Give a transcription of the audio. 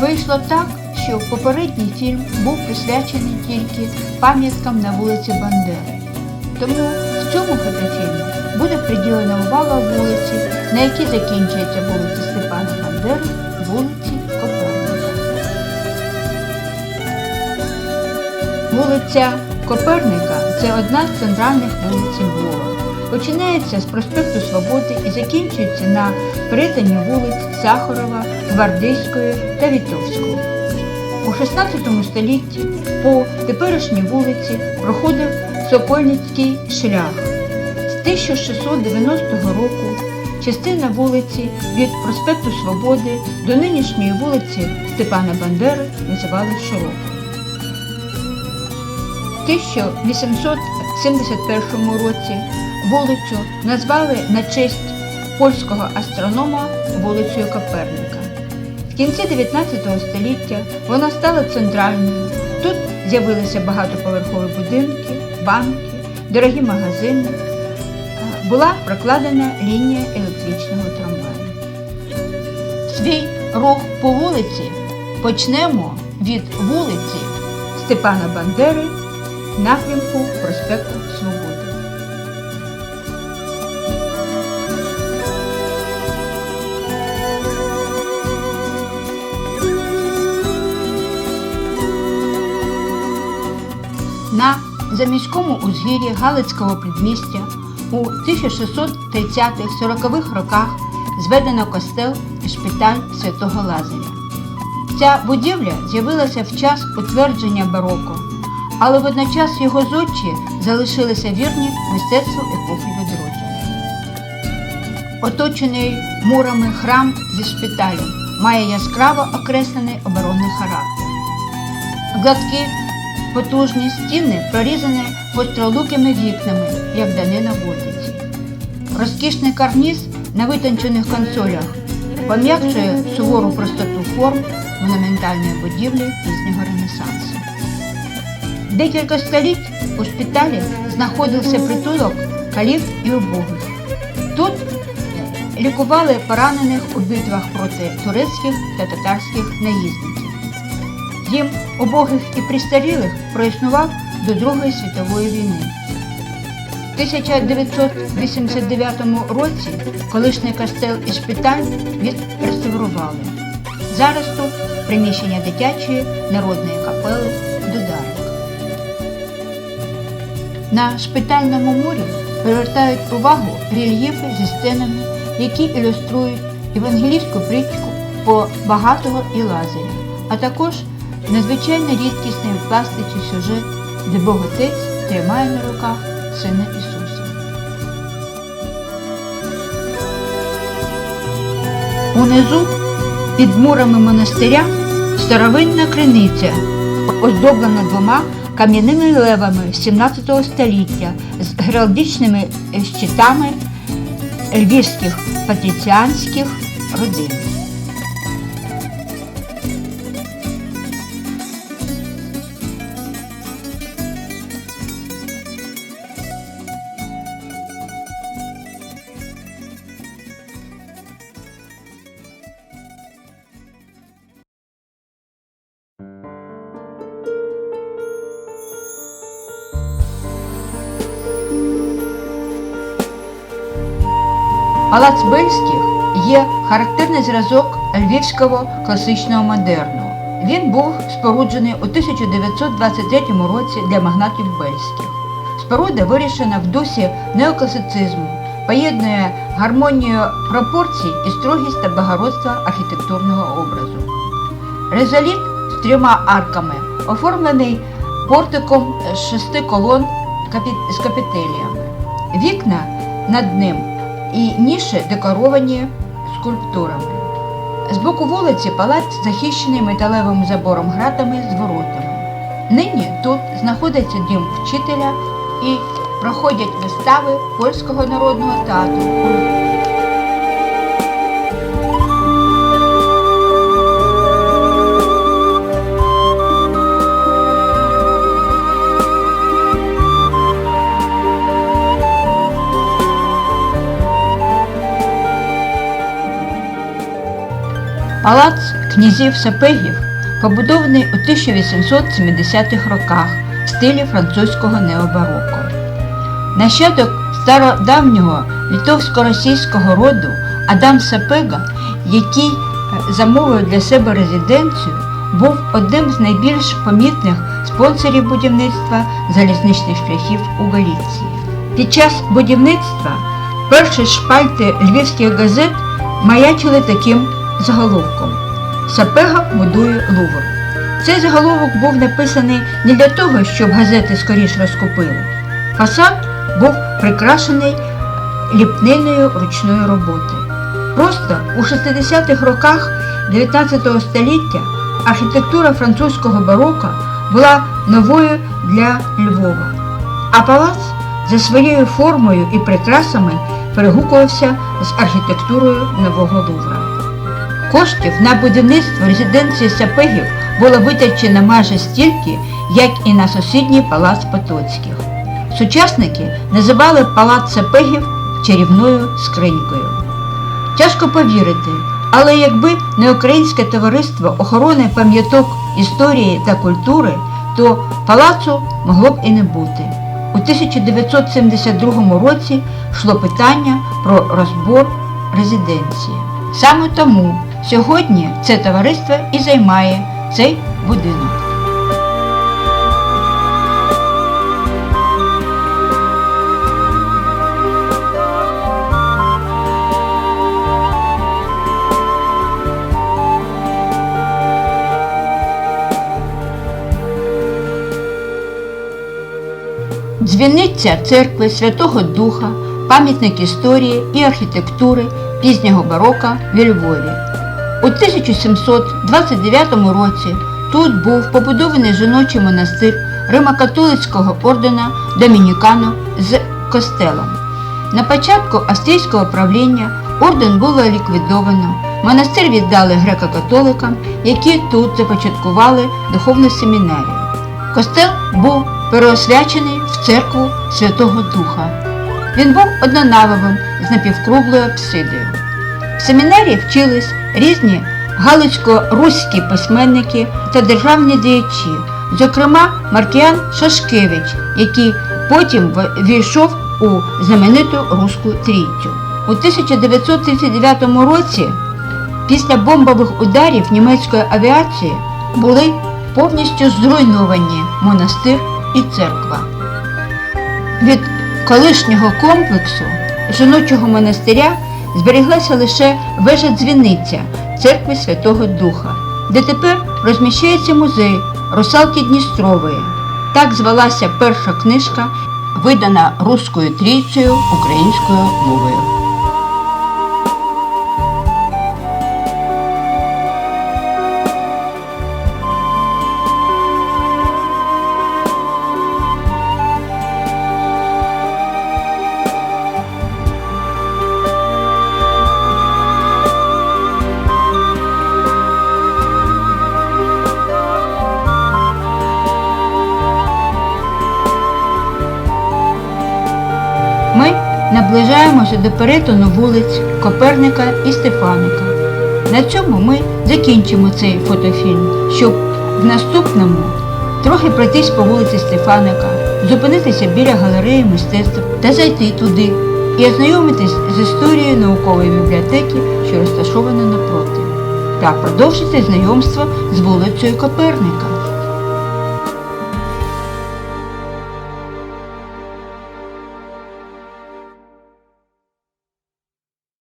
Вийшло так, що попередній фільм був присвячений тільки пам'яткам на вулиці Бандери. Тому в цьому фотофільмі буде приділена увага вулиці, на якій закінчується вулиця Степана Бандери, вулиці Коперника. Вулиця Коперника це одна з центральних вулиць Львова. Починається з проспекту Свободи і закінчується на перетині вулиць Сахарова, Гвардейської та Вітовського. У XVI столітті по теперішній вулиці проходив Сокольницький шлях. З 1690 року частина вулиці від проспекту Свободи до нинішньої вулиці Степана Бандери називали Широкою. В 1871 році вулицю назвали на честь польського астронома вулицею Коперника. В кінці 19 століття вона стала центральною. Тут з'явилися багатоповерхові будинки, банки, дорогі магазини. Була прокладена лінія електричного трамваю. Свій рух по вулиці почнемо від вулиці Степана Бандери напрямку проспекту Свободи. Заміському узгір'ї Галицького предмістя у 1630-40-х роках зведено костел і шпиталь святого Лазаря. Ця будівля з'явилася в час утвердження бароко, але водночас його зодчі залишилися вірні мистецтву епохи відродження. Оточений мурами храм зі шпиталем має яскраво окреслений оборонний характер. Гладкі потужні стіни прорізані гостролукими вікнами, як данина готиці. Розкішний карніз на витончених консолях пом'якшує сувору простоту форм монументальної будівлі пізнього Ренесансу. Декілька століть у шпиталі знаходився притулок калів і убогих. Тут лікували поранених у битвах проти турецьких та татарських наїзників. Дім убогих і престарілих проіснував до Другої світової війни. В 1989 році колишній костел і шпиталь відреставрували. Зараз тут приміщення дитячої народної капели Дударик. На шпитальному мурі привертають увагу рельєфи зі сценами, які ілюструють євангелійську притчу по багатого і Лазаря, а також надзвичайно рідкісний в пластиці сюжет, де Боготець тримає на руках Сина Ісуса. Унизу, під мурами монастиря, старовинна криниця, оздоблена двома кам'яними левами 17 століття з геральдичними щитами львівських патриціанських родин. Палац Бельських є характерний зразок львівського класичного модерну. Він був споруджений у 1923 році для магнатів Бельських. Споруда вирішена в дусі неокласицизму, поєднує гармонію пропорцій і строгість та благородство архітектурного образу. Резоліт з трьома арками оформлений портиком з шести колон з капітеліями. Вікна над ним і ніші декоровані скульптурами. З боку вулиці палац захищений металевим забором гратами з воротами. Нині тут знаходиться дім вчителя і проходять вистави польського народного театру. Палац князів Сапегів побудований у 1870-х роках в стилі французького необароко. Нащадок стародавнього литовсько-російського роду Адам Сапега, який е, замовив для себе резиденцію, був одним з найбільш помітних спонсорів будівництва залізничних шляхів у Галіції. Під час будівництва перші шпальти львівських газет маячили таким заголовком Сапега будує Лувр. Цей заголовок був написаний не для того, щоб газети скоріш розкупили. Фасад був прикрашений ліпниною ручної роботи. Просто у 60-х роках 19 століття архітектура французького барока була новою для Львова, а палац за своєю формою і прикрасами перегукувався з архітектурою нового Лувра. Коштів на будівництво резиденції Сапегів було витрачено майже стільки, як і на сусідній палац Потоцьких. Сучасники називали палац Сапегів чарівною скринькою. Тяжко повірити, але якби не Українське товариство охорони пам'яток історії та культури, то палацу могло б і не бути. У 1972 році йшло питання про розбор резиденції. Саме тому сьогодні це товариство і займає цей будинок. Дзвіниця церкви Святого Духа, пам'ятник історії і архітектури пізнього барока в Львові. У 1729 році тут був побудований жіночий монастир Римокатолицького ордена Домінікану з костелом. На початку австрійського правління орден було ліквідовано. Монастир віддали греко-католикам, які тут започаткували духовну семінарію. Костел був переосвячений в церкву Святого Духа. Він був однонавовим з напівкруглою апсидою. В семінарії вчились різні галицько-руські письменники та державні діячі, зокрема Маркіян Шашкевич, який потім війшов у знамениту Руську трійцю. У 1939 році, після бомбових ударів німецької авіації, були повністю зруйновані монастир і церква. Від колишнього комплексу жіночого монастиря зберіглася лише вежа дзвіниця церкви Святого Духа, де тепер розміщається музей Русалки Дністрової. Так звалася перша книжка, видана руською трійцею українською мовою. Ми наближаємося до перетину вулиць Коперника і Стефаника. На цьому ми закінчимо цей фотофільм, щоб в наступному трохи пройтись по вулиці Стефаника, зупинитися біля галереї мистецтв та зайти туди і ознайомитись з історією наукової бібліотеки, що розташована напроти, та продовжити знайомство з вулицею Коперника.